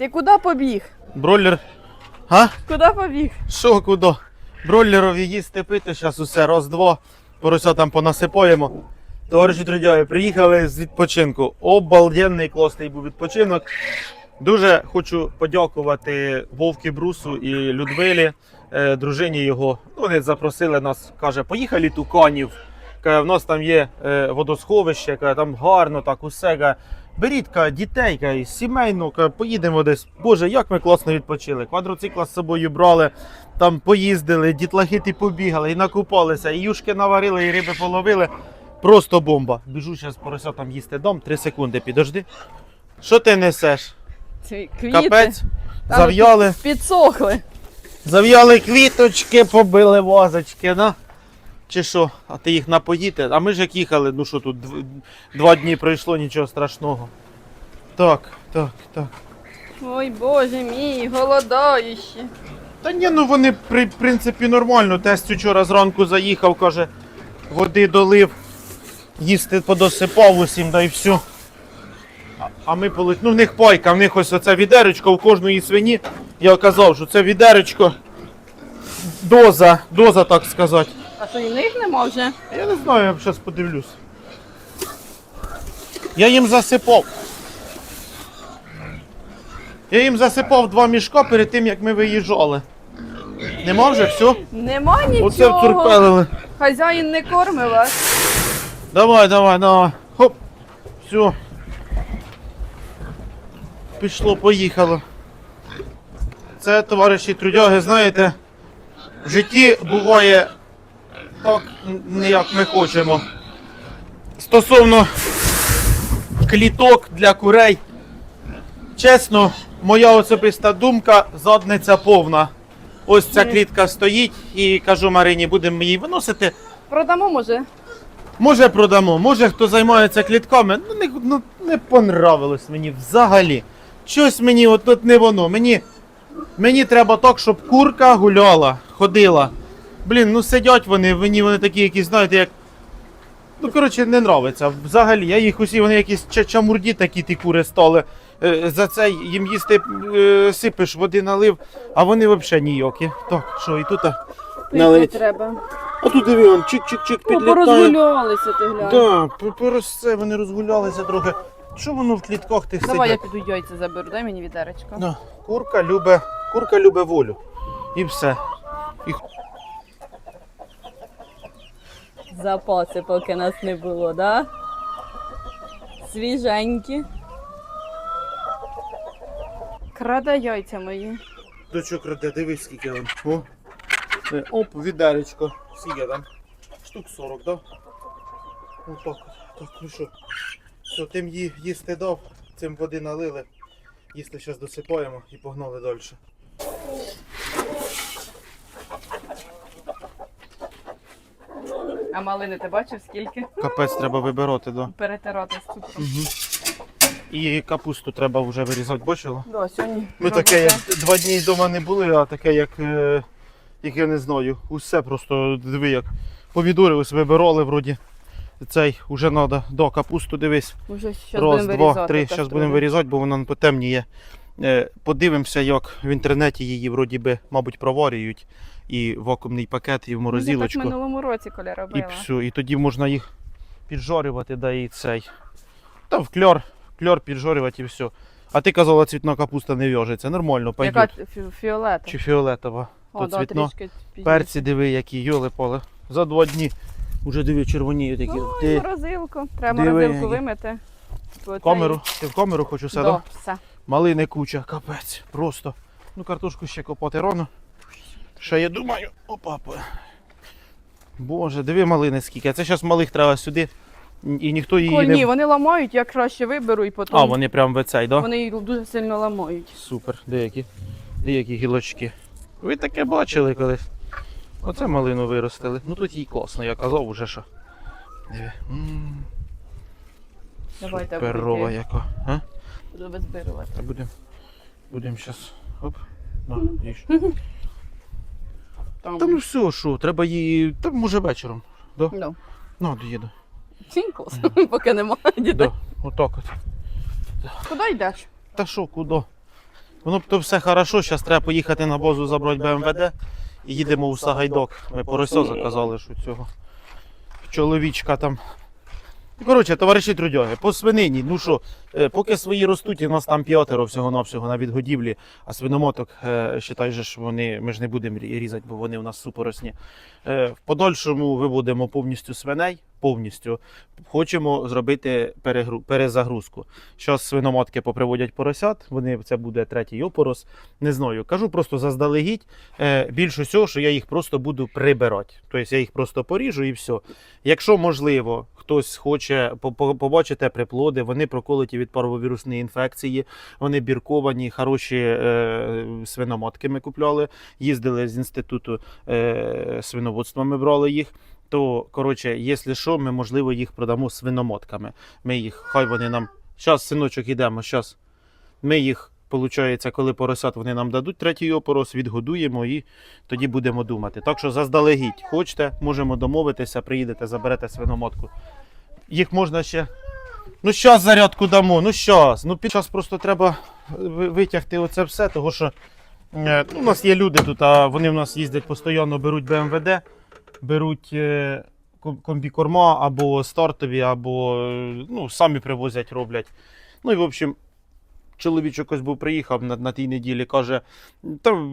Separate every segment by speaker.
Speaker 1: Ти куди побіг?
Speaker 2: Бройлер. А?
Speaker 1: Куди побіг?
Speaker 2: Що куди? Бройлерові їсти пити, зараз усе раз-два. Порося там понасипаємо. Товариші трудяги, приїхали з відпочинку. Обалденний класний був відпочинок. Дуже хочу подякувати Вовки Брусу і Людмилі, е, дружині його. Вони запросили нас, каже, поїхали туканів. Каже, в нас там є е, водосховище, каже, там гарно, так усе. Каже, Беріть каже, дітей, каже, сімейно, каже, поїдемо десь. Боже, як ми класно відпочили. Квадроцикла з собою брали, там поїздили, дітлахи побігали, і накупалися, і юшки наварили, і риби половили. Просто бомба. Біжу зараз порося там їсти дом, три секунди, підожди. Що ти несеш?
Speaker 1: Ці квіти.
Speaker 2: Капець,
Speaker 1: Та
Speaker 2: зав'яли.
Speaker 1: Підсохли.
Speaker 2: Зав'яли квіточки, побили вазочки, да? Чи що? А ти їх напоїти? А ми ж як їхали, ну що тут два дні пройшло, нічого страшного. Так, так, так.
Speaker 1: Ой, боже мій, голодаючі.
Speaker 2: Та ні, ну вони при в принципі нормально. Тесть вчора зранку заїхав, каже, води долив, їсти подосипав усім, да і все. А, а ми полить. Ну в них пайка, в них ось оце відеречко у кожної свині. Я казав, що це відеречко. Доза, доза, так сказати.
Speaker 1: А що і них нема вже?
Speaker 2: Я не знаю, я зараз подивлюсь. Я їм засипав. Я їм засипав два мішка перед тим, як ми виїжджали. Нема вже все?
Speaker 1: Нема нічого.
Speaker 2: Оце втурпелили.
Speaker 1: Хазяїн не кормив вас.
Speaker 2: Давай, давай, давай. Хоп. Все. Пішло, поїхало. Це, товариші трудяги, знаєте, в житті буває так, як ми хочемо. Стосовно кліток для курей. Чесно, моя особиста думка, задниця повна. Ось ця клітка стоїть і кажу Марині, будемо її виносити.
Speaker 1: Продамо, може?
Speaker 2: Може продамо, може хто займається клітками. Ну не, ну, не понравилось мені взагалі. Щось мені от тут не воно. Мені, мені треба так, щоб курка гуляла, ходила. Блін, ну сидять вони, мені вони такі якісь, знаєте, як. Ну, коротше, не нравиться. Взагалі, я їх усі, вони якісь ча- чамурді такі ті кури стали. Е, За це їм їсти е, сипиш, води налив, а вони взагалі ніякі. Так, що і тут. Налить.
Speaker 1: треба.
Speaker 2: А тут диви, он чик-чик-чик підлітає.
Speaker 1: порозгулялися ти глянь.
Speaker 2: Да, по- порос це вони розгулялися трохи. Що воно в клітках тих
Speaker 1: Давай я піду яйця заберу, дай мені відеречко.
Speaker 2: Да. Курка любе, курка любе волю. І все. І...
Speaker 1: Запаси, поки нас не було, да? Свіженькі. Краде яйця мої.
Speaker 2: Дочок раде, дивись, скільки він. О. Е, Оп, відеречко. Скільки там? Штук 40, так? Да? Отак. Так, ну що. Все, тим ї, їсти дав, цим води налили. Їсти зараз досипаємо і погнали далі.
Speaker 1: А малини ти бачив скільки?
Speaker 2: Капець треба вибирати, да.
Speaker 1: Перетирати з цукром.
Speaker 2: І капусту треба вже вирізати, бачила?
Speaker 1: Да, сьогодні.
Speaker 2: Ми таке як два дні вдома не були, а таке як, е, як я не знаю. Усе просто диви як. Помідори ось вибирали вроді. Цей уже треба до капусту дивись.
Speaker 1: Уже щас
Speaker 2: Раз,
Speaker 1: будемо
Speaker 2: два,
Speaker 1: вирізати.
Speaker 2: три. Зараз будемо
Speaker 1: ви.
Speaker 2: вирізати, бо вона потемніє. Е, подивимося, як в інтернеті її вроді би, мабуть, проварюють. І вакуумний пакет, і в
Speaker 1: Ми
Speaker 2: морозилочку.
Speaker 1: так минулому році, коли
Speaker 2: І
Speaker 1: робила.
Speaker 2: все. І тоді можна їх піджарювати, да і цей. Та в кльор, кльор піджарювати і все. А ти казала, цвітна капуста не в'яжеться. Нормально, пойдет.
Speaker 1: Яка фі- фіолета.
Speaker 2: Чи фіолетова.
Speaker 1: О,
Speaker 2: то
Speaker 1: да,
Speaker 2: цвітно.
Speaker 1: трішки.
Speaker 2: Перці диви, які йоли поле. За два дні вже диви червоніють такі.
Speaker 1: Ой,
Speaker 2: Ти
Speaker 1: морозилку. Треба
Speaker 2: диви,
Speaker 1: морозилку
Speaker 2: які.
Speaker 1: вимити. Бо це
Speaker 2: камеру, ти в камеру хочу
Speaker 1: і-
Speaker 2: все,
Speaker 1: Да,
Speaker 2: да?
Speaker 1: все.
Speaker 2: Малини куча, капець, просто. Ну картошку ще копати рано. Ще я думаю, опа. па. Боже, диви малини скільки. А Це зараз малих треба сюди. І ніхто її
Speaker 1: Коль, ні, вони ламають, я краще виберу і потім.
Speaker 2: А, вони прям в цей, да?
Speaker 1: Вони їх дуже сильно ламають.
Speaker 2: Супер, деякі. Деякі гілочки. Ви таке бачили колись. Оце малину виростили. Ну тут їй класно, я казав уже що. Диви. М,
Speaker 1: Давайте
Speaker 2: Суперова яка. А?
Speaker 1: Буду визбирувати.
Speaker 2: Будемо. Будемо зараз. Оп. На, їж.
Speaker 1: Там.
Speaker 2: Та ну все, що, треба її. Та може вечором.
Speaker 1: Ну,
Speaker 2: Ну, доїду.
Speaker 1: цінько, поки немає дітей.
Speaker 2: Да. Отак от.
Speaker 1: Куди йдеш?
Speaker 2: Та що, куди? Воно б то все хорошо, зараз треба поїхати на базу забрати БМВД і їдемо у Сагайдок. Ми поросьо заказали, що цього чоловічка там. Коротше, товариші трудяги, по свинині, ну що, е, поки свої ростуть, і нас там п'ятеро всього-навсього на відгодівлі, а свиномоток, е, считай же, ж вони, ми ж не будемо різати, бо вони у нас супоросні. Е, в подальшому виводимо повністю свиней, повністю. Хочемо зробити перегру, перезагрузку. Зараз свиномотки поприводять поросят, вони, це буде третій опорос. Не знаю, кажу просто заздалегідь. Е, більше всього, що я їх просто буду прибирати. Тобто я їх просто поріжу і все. Якщо можливо, хтось хоче по- по- побачити приплоди, вони проколоті від парвовірусної інфекції, вони бірковані, хороші е, свиноматки ми купляли, їздили з інституту е, свиноводства, ми брали їх. То, коротше, якщо що, ми, можливо, їх продамо свиномотками. Ми їх, хай вони нам. Зараз, синочок, йдемо, зараз. Ми їх, виходить, коли поросят вони нам дадуть третій опорос, відгодуємо і тоді будемо думати. Так що заздалегідь, хочете, можемо домовитися, приїдете, заберете свиномотку. Їх можна ще. Ну, щас зарядку дамо, ну щас. Ну, під час просто треба витягти оце все, того що е, ну, у нас є люди тут, а вони в нас їздять постійно, беруть БМВД, беруть е, комбікорма або стартові, або е, ну, самі привозять, роблять. Ну і в общем, чоловічок ось був приїхав на, на тій неділі, каже, та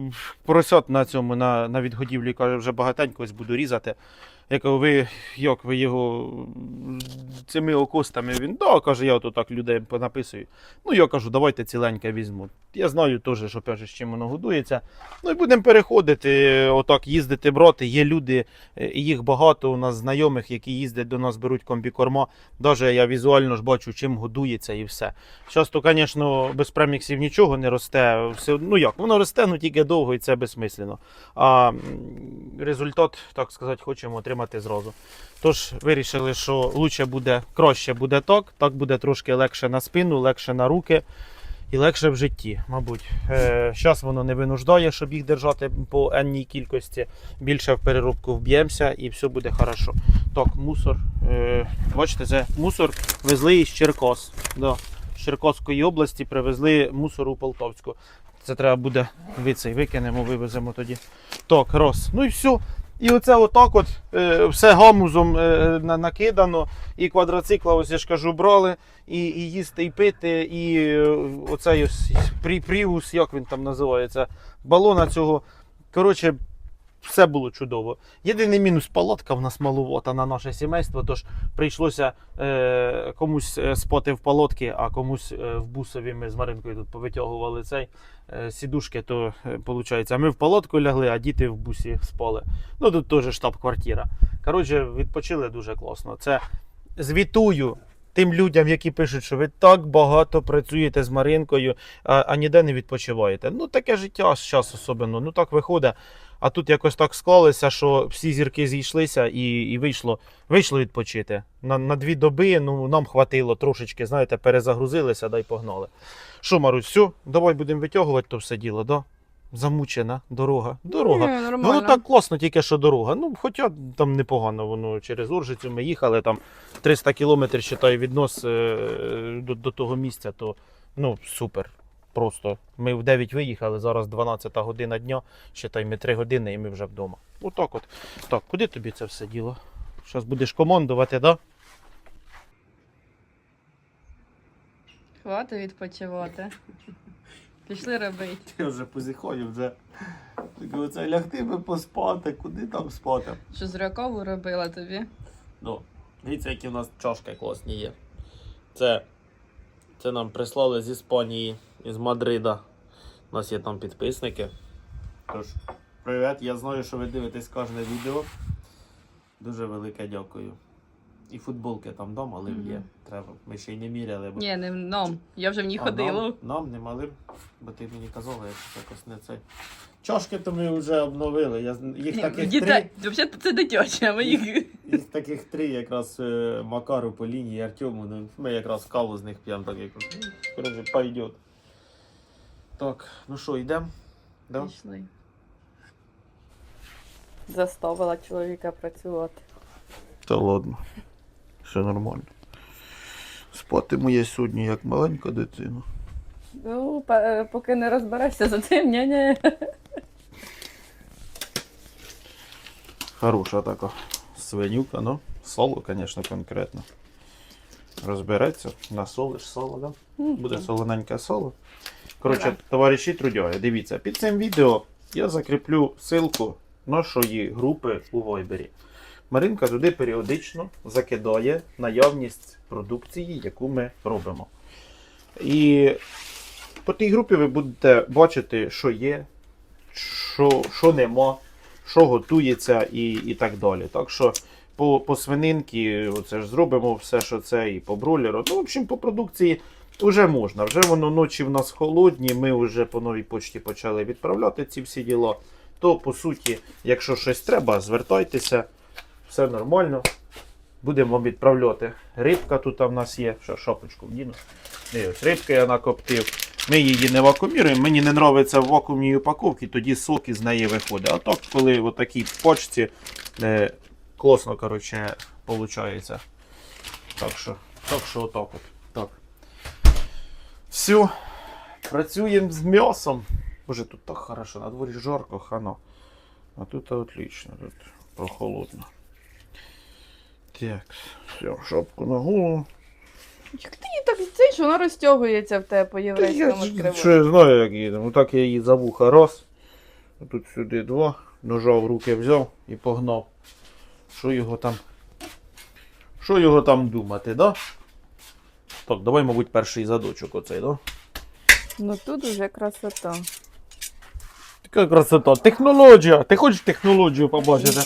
Speaker 2: поросят на цьому, на, на відгодівлі, каже, вже багатенько ось буду різати. Я ви як ви його цими окостами? Він да, каже, я ото так людей понаписую. Ну, я кажу, давайте ціленьке візьму. Я знаю теж, що пише, з чим воно годується. Ну і будемо переходити, отак їздити, брати. Є люди, е, їх багато у нас знайомих, які їздять до нас, беруть комбікорма. Даже я візуально ж бачу, чим годується і все. Зараз то, звісно, без преміксів нічого не росте. Все, ну як, воно росте, ну тільки довго і це безсмислено. А результат, так сказати, хочемо отримати зразу. Тож вирішили, що лучше буде, краще буде так, так буде трошки легше на спину, легше на руки і легше в житті, мабуть. Зараз воно не винуждає, щоб їх держати по енній кількості. Більше в переробку вб'ємося і все буде хорошо. Так, мусор. Е, бачите, це мусор везли із Черкос. Да. З Черкоської області привезли мусор у Полтавську. Це треба буде вицей викинемо, вивеземо тоді. Так, роз. Ну і все. І оце отак от е, все гамузом е, накидано, і квадроцикла, ось я ж кажу, брали, і, і їсти, і пити, і е, оцей ось прі, пріус, як він там називається, балона цього. Коротше, все було чудово. Єдиний мінус палатка в нас маловата на наше сімейство, тож прийшлося е, комусь е, спати в палатки, а комусь е, в бусові ми з Маринкою тут повитягували цей е, сідушки, то виходить, ми в палатку лягли, а діти в бусі спали. Ну тут теж штаб-квартира. Коротше, відпочили дуже класно. Це звітую тим людям, які пишуть, що ви так багато працюєте з Маринкою, а, а ніде не відпочиваєте. Ну, таке життя зараз особливо. Ну так виходить. А тут якось так склалося, що всі зірки зійшлися і, і вийшло, вийшло відпочити. На, на дві доби ну, нам хватило трошечки, знаєте, перезагрузилися, дай погнали. Що, Марусь, все, давай будемо витягувати то все діло, да? Замучена дорога. Дорога.
Speaker 1: Ні,
Speaker 2: Ну,
Speaker 1: нормально.
Speaker 2: так класно, тільки що дорога. Ну, хоча там непогано воно через Оржицю ми їхали, там 300 кілометрів, считай, від нас е, до, до того місця, то ну, супер. Просто ми в 9 виїхали, зараз 12 година дня, считай, ми 3 години і ми вже вдома. Отак от. Так, куди тобі це все діло? Зараз будеш командувати, так? Да?
Speaker 1: Хвати відпочивати. Пішли робити.
Speaker 2: Я вже позіхаю, вже. Оце лягти би поспати, куди там спати?
Speaker 1: Що з зрякову робила тобі?
Speaker 2: Ну, дивіться, які в нас чашки класні є. Це, це нам прислали з Іспанії, із Мадрида. У нас є там підписники. Тож, привіт, я знаю, що ви дивитесь кожне відео. Дуже велике дякую. І футболки там дам, але
Speaker 1: Мгм.
Speaker 2: є. Треба. Ми ще й не міряли. Бо...
Speaker 1: Ні, не нам. Я вже в ній
Speaker 2: А,
Speaker 1: ходила.
Speaker 2: Нам, нам не мали, бо ти мені казала, якщо якось не цей. Чашки то ми вже обновили. Я, їх таких три.
Speaker 1: Взагалі це дитяче, а ми їх.
Speaker 2: Із таких три якраз е, Макару по лінії Артему. Ну, ми якраз каву з них п'ємо так як. ну, Коротше, пойдет. Так, ну що, йдемо? Да?
Speaker 1: Пішли. Заставила чоловіка працювати.
Speaker 2: Та ладно. Все нормально. Спатиму я сьогодні як маленька дитина.
Speaker 1: Ну, е, поки не розберешся за цим, ні-ні.
Speaker 2: Хороша така свинюка, ну, соло, звісно, конкретно. Розбереться, насолиш соло, да? Буде солоненьке соло. Коротше, товариші трудяги, дивіться, під цим відео я закріплю ссылку нашої групи у Вайбері. Маринка туди періодично закидає наявність продукції, яку ми робимо. І по тій групі ви будете бачити, що є, що, що нема, що готується і, і так далі. Так що по, по свининки оце ж зробимо все, що це, і по бролеру. Ну, в общем, по продукції вже можна. Вже воно ночі в нас холодні, ми вже по новій почті почали відправляти ці всі діла. То, по суті, якщо щось треба, звертайтеся, все нормально. Будемо відправляти. Рибка тут в нас є. Що, шапочку вдіну. Рибка я накоптив. Ми її не вакууміруємо. Мені не подобається в вакуумній упаковці, тоді сок із неї виходить. А так, коли в такій почці, е, класно, коротше, виходить. Так що, так що отак от. Так. Все. Працюємо з м'ясом. Боже, тут так хорошо, на дворі жарко, хано. А тут отлично, тут прохолодно. Так, все, шапку на голову.
Speaker 1: Як ти її так що вона розтягується в тебе по
Speaker 2: Та я
Speaker 1: єврейському
Speaker 2: що я знаю, як їде. Ну так я її за вуха раз. Тут сюди два. Ножа в руки взяв і погнав. Що його там. Що його там думати, да? Так, давай, мабуть, перший задочок оцей, да?
Speaker 1: Ну тут уже красота.
Speaker 2: Така красота. Технологія. Ти хочеш технологію побачити?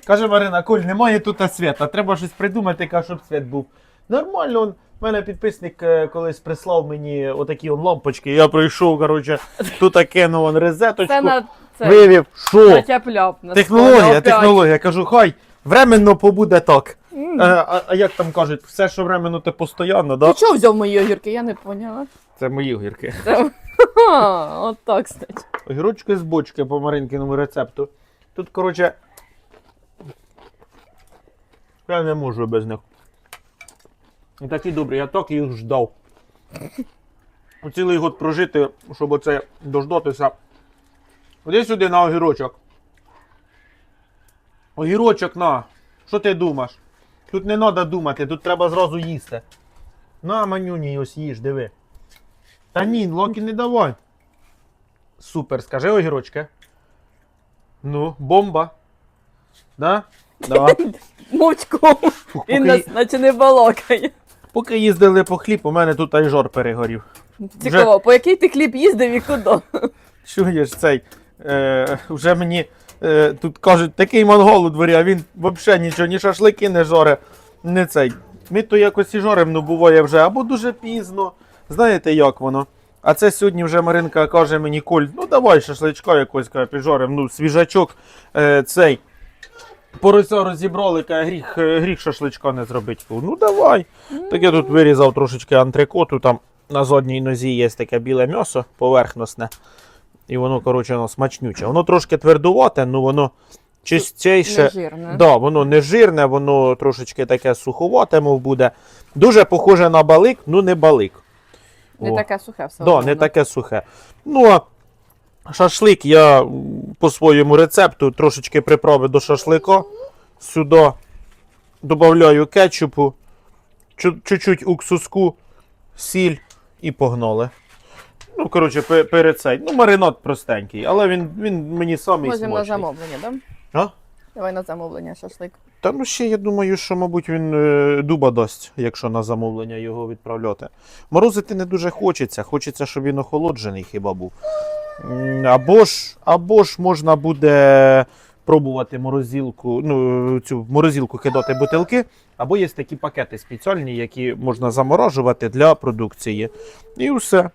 Speaker 2: Каже Марина, Коль, немає тут свята. Треба щось придумати, каже, щоб світ був. Нормально, он, в мене підписник е, колись прислав мені отакі он лампочки. Я прийшов, коротше, тут кинув он розеточку.
Speaker 1: Це на це.
Speaker 2: Вивів, що?
Speaker 1: На
Speaker 2: Технологія, технологія. Кажу, хай, временно побуде так.
Speaker 1: М.
Speaker 2: Е, а, а як там кажуть, все, що временно, те постійно, да?
Speaker 1: Ти чого взяв мої огірки? Я не поняла.
Speaker 2: Це мої огірки.
Speaker 1: Це... От так, кстати.
Speaker 2: Огірочки з бочки по Маринкиному рецепту. Тут, коротше. Я не можу без них. Такі добрі, я так їх ждав. Цілий год прожити, щоб оце дождатися. Ходи сюди на огірочок. Огірочок на. Що ти думаєш? Тут не треба думати, тут треба зразу їсти. На, манюні, ось їж, диви. Та ні, Локі не давай. Супер, скажи огірочки. Ну, бомба. Да? Да. Фух,
Speaker 1: Він
Speaker 2: поки,
Speaker 1: нас наче не балакає.
Speaker 2: поки їздили по хліб, у мене тут ай жор перегорів.
Speaker 1: Цікаво, по який ти хліб їздив і куди?
Speaker 2: Чуєш цей? Е, вже мені е, тут кажуть, такий монгол у дворі, а він взагалі нічого, ні шашлики не жоре, не цей. Ми то якось і жорем, ну буває вже, або дуже пізно. Знаєте, як воно? А це сьогодні вже Маринка каже мені, Коль, ну давай шашличка якось каже, ну свіжачок е, цей. Порося розібрали, каже, гріх, е, гріх шашличка не зробити. Кажу, Ну давай. Так я тут вирізав трошечки антрикоту, там на задній нозі є таке біле м'ясо поверхностне. І воно, коротше, воно смачнюче. Воно трошки твердувате, ну воно чистіше.
Speaker 1: Нежирне.
Speaker 2: Да, воно не жирне, воно трошечки таке суховате, мов буде. Дуже похоже на балик, ну не балик.
Speaker 1: Не
Speaker 2: О.
Speaker 1: таке сухе все.
Speaker 2: Да,
Speaker 1: одно.
Speaker 2: не таке сухе. Ну, а шашлик я по своєму рецепту трошечки приправи до шашлика. Сюди додаю кетчупу, чу- чуть-чуть уксуску, сіль і погнали. Ну, коротше, перед цей. Ну, маринад простенький, але він, він мені самий
Speaker 1: Можемо на замовлення, да?
Speaker 2: А?
Speaker 1: Давай на замовлення шашлик.
Speaker 2: Та ну ще я думаю, що, мабуть, він е, дуба дасть, якщо на замовлення його відправляти. Морозити не дуже хочеться. Хочеться, щоб він охолоджений хіба був. Або ж, або ж можна буде пробувати морозилку, ну, цю морозилку кидати бутилки, або є такі пакети спеціальні, які можна заморожувати для продукції. І все.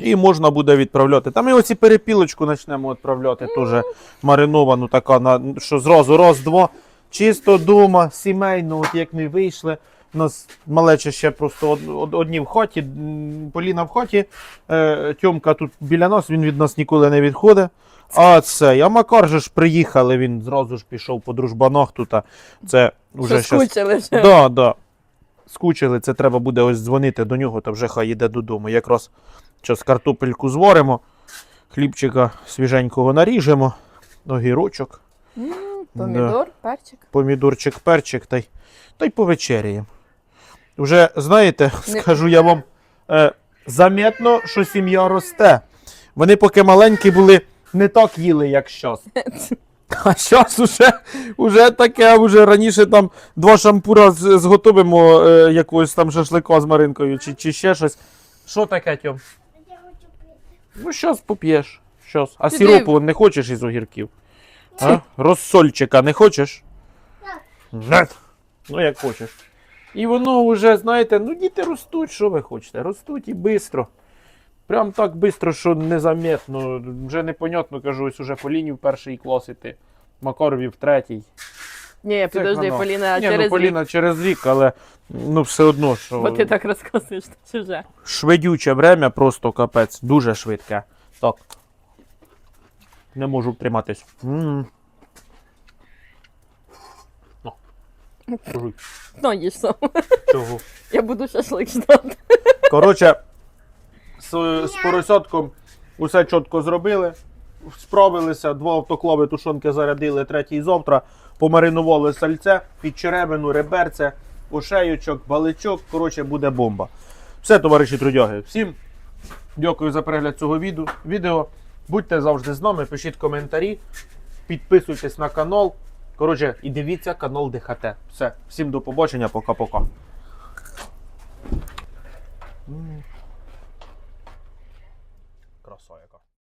Speaker 2: І можна буде відправляти. Там і оці перепілочку почнемо відправляти теж мариновану, така, що зразу раз-два. Чисто дома, сімейно, от як ми вийшли. У нас малече ще просто од, од- одні в хаті, Поліна в хаті, е, Тьомка тут біля нас, він від нас ніколи не відходить. А це, а Макар же ж приїхали, він зразу ж пішов по дружбанах тут. Це вже.
Speaker 1: Скучили вже.
Speaker 2: Да, да. скучили, це треба буде ось дзвонити до нього, то вже хай йде додому. Якраз зараз картопельку зваримо, хлібчика свіженького наріжемо, огірочок,
Speaker 1: Помідор, перчик.
Speaker 2: помідорчик, перчик та й, та й повечеряємо. Вже, знаєте,
Speaker 1: Не-
Speaker 2: скажу я вам, е, заметно, що сім'я росте. Вони поки маленькі були, не так їли, як щас. А зараз уже, уже таке, уже раніше там два шампура з- зготовимо е, якогось там шашлика з Маринкою чи, чи ще щось. Що таке, Тьом? Ну, щас поп'єш. Щас. А
Speaker 1: Ти
Speaker 2: сиропу не хочеш із огірків? А? Розсольчика не хочеш? Нет. Ну, як хочеш. І воно вже, знаєте, ну діти ростуть, що ви хочете? Ростуть і швидко. Прям так швидко, що незаметно. Вже непонятно, кажу, ось уже по лінії в перший клас іти. Макарові в третій.
Speaker 1: Ні,
Speaker 2: Це
Speaker 1: підожди,
Speaker 2: воно.
Speaker 1: Поліна,
Speaker 2: Ні,
Speaker 1: через
Speaker 2: ну,
Speaker 1: рік.
Speaker 2: Поліна через рік, але ну все одно, що
Speaker 1: Бо ти так розказуєш що чуже.
Speaker 2: швидюче время, просто капець, дуже швидке. Так. Не можу втриматись. М. Ну. Жуй.
Speaker 1: Ну, їж сам.
Speaker 2: Чого?
Speaker 1: Я буду шашлик ждати.
Speaker 2: Коротше, з, з поросятком усе чітко зробили. Справилися, два автоклави тушонки зарядили, третій завтра. Помаринували сальце, під черебину, реберце, ошеючок, баличок. Коротше, буде бомба. Все, товариші трудяги. Всім дякую за перегляд цього відео. Будьте завжди з нами, пишіть коментарі, підписуйтесь на канал. Коротше, і дивіться канал ДХТ. Все, всім до побачення, пока-пока.